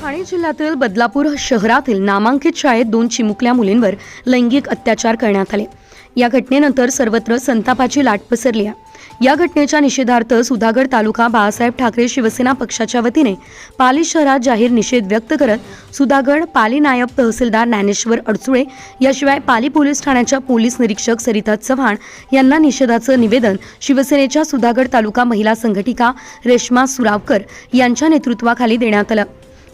ठाणे जिल्ह्यातील बदलापूर शहरातील नामांकित शाळेत दोन चिमुकल्या मुलींवर लैंगिक अत्याचार करण्यात आले. या घटनेनंतर सर्वत्र संतापाची लाट पसरली आहे. या घटनेच्या निषेधार्थ सुधागड तालुका बाळासाहेब ठाकरे शिवसेना पक्षाच्या वतीने पाली शहरात जाहीर निषेध व्यक्त करत सुधागड पाली नायब तहसीलदार ज्ञानेश्वर अडचुळे याशिवाय पाली पोलीस ठाण्याच्या पोलीस निरीक्षक सरिता चव्हाण यांना निषेधाचं निवेदन शिवसेनेच्या सुधागड तालुका महिला संघटिका रेश्मा सुरावकर यांच्या नेतृत्वाखाली देण्यात आलं.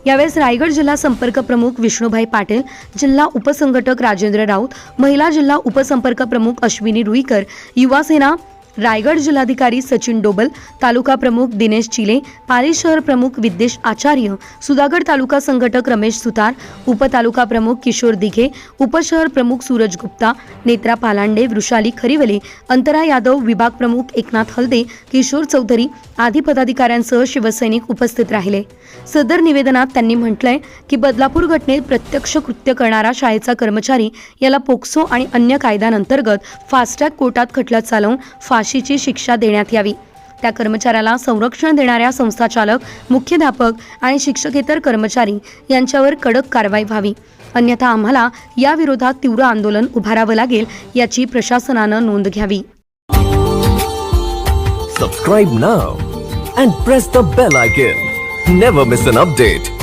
यावेळेस रायगड जिल्हा संपर्क प्रमुख विष्णुभाई पाटील जिल्हा उपसंघटक राजेंद्र राऊत महिला जिल्हा उपसंपर्क प्रमुख अश्विनी रुईकर युवा सेना रायगड जिल्हाधिकारी सचिन डोबल तालुका प्रमुख दिनेश चिले पाली शहर प्रमुख विद्येश आचार्य सुधागड तालुका संघटक रमेश सुतार उपतालुका प्रमुख किशोर दिघे उपशहर प्रमुख सूरज गुप्ता नेत्रा पालांडे वृषाली खरिवले अंतरा यादव विभाग प्रमुख एकनाथ हलदे किशोर चौधरी आदी पदाधिकाऱ्यांसह शिवसैनिक उपस्थित राहिले. सदर निवेदनात त्यांनी म्हटलंय की बदलापूर घटनेत प्रत्यक्ष कृत्य करणारा शाळेचा कर्मचारी याला पोक्सो आणि अन्य कायद्यांअंतर्गत फास्टॅग कोर्टात खटला चालवून फाशीची शिक्षा देण्यात यावी. त्या कर्मचाऱ्याला संरक्षण देणाऱ्या संस्थाचालक मुख्याध्यापक आणि शिक्षकेतर कर्मचारी यांच्यावर कडक कारवाई व्हावी. अन्यथा आम्हाला याविरोधात तीव्र आंदोलन उभारावं लागेल याची प्रशासनानं नोंद घ्यावी. Subscribe now and press the bell icon never miss an update